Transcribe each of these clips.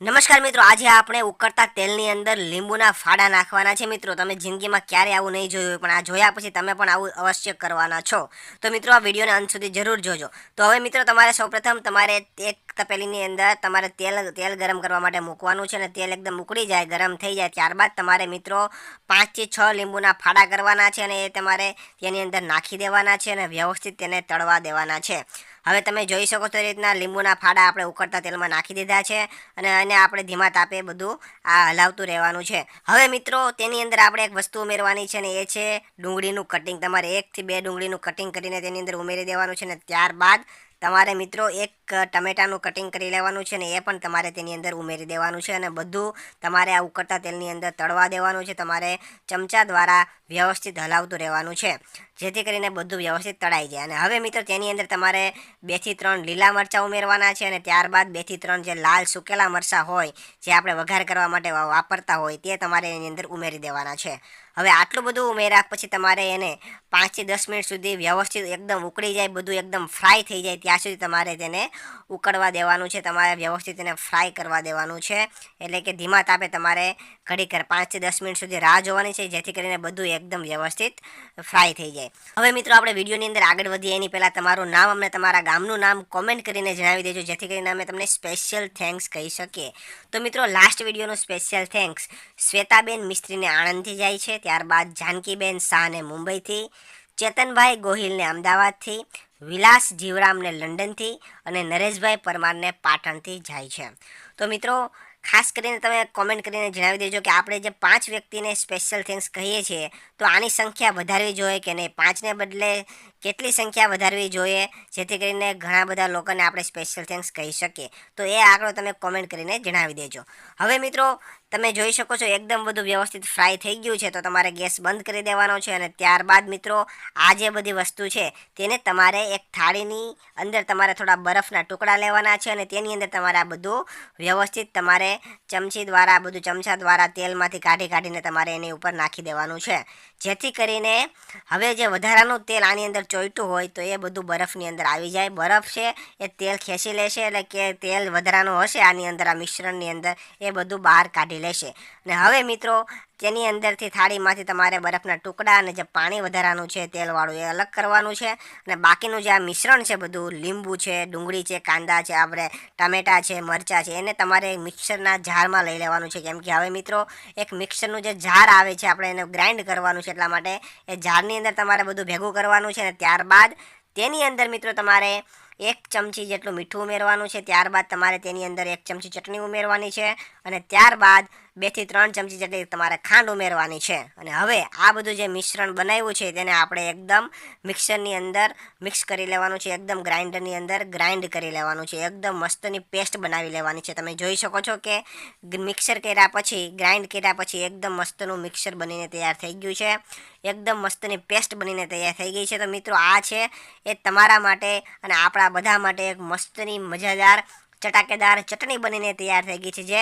નમસ્કાર મિત્રો, આજે આપણે ઉકળતા તેલની અંદર લીંબુના ફાડા નાખવાના છે. મિત્રો, તમે જિંદગીમાં ક્યારે આવું નહીં જોયું પણ આ જોયા પછી તમે પણ આવું અવશ્ય કરવાના છો. તો મિત્રો, આ વિડીયોને અંત સુધી જરૂર જોજો. તો હવે મિત્રો, તમારે સૌપ્રથમ તમારે એક તપેલીની અંદર તમારે તેલ તેલ ગરમ કરવા માટે મૂકવાનું છે અને તેલ એકદમ ઉકળી જાય, ગરમ થઈ જાય. ત્યારબાદ તમારે મિત્રો પાંચથી છ લીંબુના ફાડા કરવાના છે અને એ તમારે તેની અંદર નાખી દેવાના છે અને વ્યવસ્થિત તેને તળવા દેવાના છે. હવે તમે જોઈ શકો છો રીતના લીંબુના ફાડા આપણે ઉકળતા તેલમાં નાખી દીધા છે અને એને આપણે ધીમા તાપે બધું આ હલાવતું રહેવાનું છે. હવે મિત્રો, તેની અંદર આપણે એક વસ્તુ ઉમેરવાની છે ને એ છે ડુંગળીનું કટિંગ તમારે એકથી બે ડુંગળીનું કટિંગ કરીને તેની અંદર ઉમેરી દેવાનું છે ને ત્યારબાદ તમારે મિત્રો એક ટમેટાનું કટિંગ કરી લેવાનું છે ને એ પણ તમારે તેની અંદર ઉમેરી દેવાનું છે અને બધું તમારે આ ઉકળતા તેલની અંદર તળવા દેવાનું છે. તમારે ચમચા દ્વારા વ્યવસ્થિત હલાવતું રહેવાનું છે, જેથી કરીને બધું વ્યવસ્થિત તળાઈ જાય. અને હવે મિત્રો તેની અંદર તમારે બેથી ત્રણ લીલા મરચાં ઉમેરવાના છે અને ત્યારબાદ બેથી ત્રણ જે લાલ સુકેલા મરચાં હોય, જે આપણે વઘાર કરવા માટે વાપરતા હોય, તે તમારે એની અંદર ઉમેરી દેવાના છે. હવે આટલું બધું ઉમેરા પછી તમારે એને પાંચથી દસ મિનિટ સુધી વ્યવસ્થિત એકદમ ઉકળી જાય, બધું એકદમ ફ્રાય થઈ જાય, ત્યાં સુધી તમારે તેને ઉકળવા દેવાનું છે. તમારે વ્યવસ્થિત એને ફ્રાય કરવા દેવાનું છે. એટલે કે ધીમા તાપે તમારે ઘડીક પાંચથી દસ મિનિટ સુધી રાહ જોવાની છે, જેથી કરીને બધું એકદમ વ્યવસ્થિત ફ્રાય થઈ જાય. હવે મિત્રો, આપણે વિડીયોની અંદર આગળ વધીએ. એની પહેલાં તમારું નામ અમને તમારા ગામનું નામ કોમેન્ટ કરીને જણાવી દેજો, જેથી કરીને અમે તમને સ્પેશિયલ થેન્ક્સ કહી શકીએ. તો મિત્રો લાસ્ટ વિડીયોનો સ્પેશિયલ થેન્ક્સ શ્વેતાબેન મિસ્ત્રીને આણંદથી જાય છે. ત્યારબાદ જાનકીબેન શાહને મુંબઈથી, ચેતનભાઈ ગોહિલને અમદાવાદથી, વિલાસ જીવરામને લંડનથી અને નરેશભાઈ પરમારને પાટણથી જાય છે. તો મિત્રો, ખાસ કરીને તમે કોમેન્ટ કરીને જણાવી દેજો કે આપણે જે પાંચ વ્યક્તિને સ્પેશિયલ થેન્ક્સ કહીએ છીએ, તો આની સંખ્યા વધારવી જોઈએ કે નહીં? પાંચને બદલે કેટલી સંખ્યા વધારવી જોઈએ, જેથી કરીને ઘણા બધા લોકોને આપણે સ્પેશિયલ થેન્ક્સ કહી શકીએ. તો એ આંકડો તમે કોમેન્ટ કરીને જણાવી દેજો. હવે મિત્રો, તમે જોઈ શકો છો એકદમ બધું વ્યવસ્થિત ફ્રાય થઈ ગયું છે, તો તમારે ગેસ બંધ કરી દેવાનો છે અને ત્યારબાદ મિત્રો, આ જે બધી વસ્તુ છે, તેને તમારે એક થાળીની અંદર તમારે થોડા બરફના ટુકડા લેવાના છે અને તેની અંદર તમારે આ બધું વ્યવસ્થિત તમારે ચમચી દ્વારા બધું ચમચા દ્વારા તેલમાંથી કાઢી કાઢીને તમારે એની ઉપર નાખી દેવાનું છે. જેથી કરીને હવે જે વધારાનું તેલ આની અંદર ચોઈટું હોય તો એ બધું બરફની અંદર આવી જાય. બરફ છે, એ તેલ ખેંચી લેશે એટલે કે તેલ વધારાનું હશે આની અંદર, આ મિશ્રણની અંદર એ બધું બહાર કાઢી લેશે. અને હવે મિત્રો તેની અંદરથી થાળીમાંથી તમારે બરફના ટુકડા અને જે પાણી વધારાનું છે તેલવાળું એ અલગ કરવાનું છે. અને બાકીનું જે આ મિશ્રણ છે બધું, લીંબુ છે, ડુંગળી છે, કાંદા છે, આપણે ટામેટાં છે, મરચાં છે, એને તમારે મિક્સરના જારમાં લઈ લેવાનું છે. કેમ કે હવે મિત્રો, એક મિક્સરનું જે જાર આવે છે, આપણે એને ગ્રાઇન્ડ કરવાનું છે એટલા માટે, એ જારની અંદર તમારે બધું ભેગું કરવાનું છે અને ત્યારબાદ તેની અંદર મિત્રો તમારે એક ચમચી જેટલું મીઠું ઉમેરવાનું છે, ત્યારબાદ તમારે તેની અંદર એક ચમચી ચટણી ઉમેરવાની છે અને ત્યારબાદ બેથી ત્રણ ચમચી જેટલી તમારે ખાંડ ઉમેરવાની છે. અને હવે આ બધું જે મિશ્રણ બનાવ્યું છે, તેને આપણે એકદમ મિક્સરની અંદર મિક્સ કરી લેવાનું છે, એકદમ ગ્રાઇન્ડરની અંદર ગ્રાઇન્ડ કરી લેવાનું છે, એકદમ મસ્તની પેસ્ટ બનાવી લેવાની છે. તમે જોઈ શકો છો કે મિક્સર કર્યા પછી, ગ્રાઇન્ડ કર્યા પછી એકદમ મસ્તનું મિક્સર બનીને તૈયાર થઈ ગયું છે. એકદમ મસ્તની પેસ્ટ બનીને તૈયાર થઈ ગઈ છે. તો મિત્રો આ છે એ તમારા માટે અને આપણા બધા માટે એક મસ્તની મજાદાર ચટાકેદાર ચટણી બનીને તૈયાર થઈ ગઈ છે, જે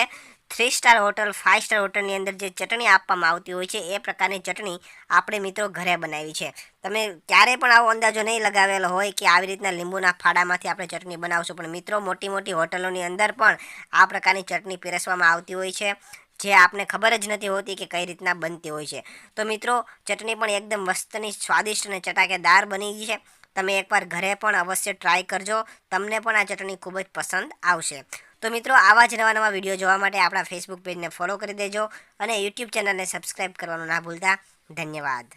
three star hotel five star હોટલની અંદર જે ચટણી આપવામાં આવતી હોય છે, એ પ્રકારની ચટણી આપણે મિત્રો ઘરે બનાવી છે. તમે ક્યારે પણ આવો અંદાજો નહીં લગાવેલો હોય કે આવી રીતના લીંબુના ફાડામાંથી આપણે ચટણી બનાવશું, પણ મિત્રો મોટી મોટી હોટલોની અંદર પણ આ પ્રકારની ચટણી પીરસવામાં આવતી હોય છે, જે આપને ખબર જ નથી હોતી કે કઈ રીતના બનતી હોય છે. તો મિત્રો, ચટણી પણ એકદમ મસ્તની સ્વાદિષ્ટ અને ચટાકેદાર બની ગઈ છે. તમે એકવાર ઘરે પણ અવશ્ય ટ્રાય કરજો. તમને પણ આ ચટણી ખૂબ જ પસંદ આવશે. તો મિત્રો, આવા જ નવા નવા વીડિયો જોવા માટે આપણા ફેસબુક પેજને ફોલો કરી દેજો અને યુટ્યુબ ચેનલને સબસ્ક્રાઈબ કરવાનું ના ભૂલતા. ધન્યવાદ.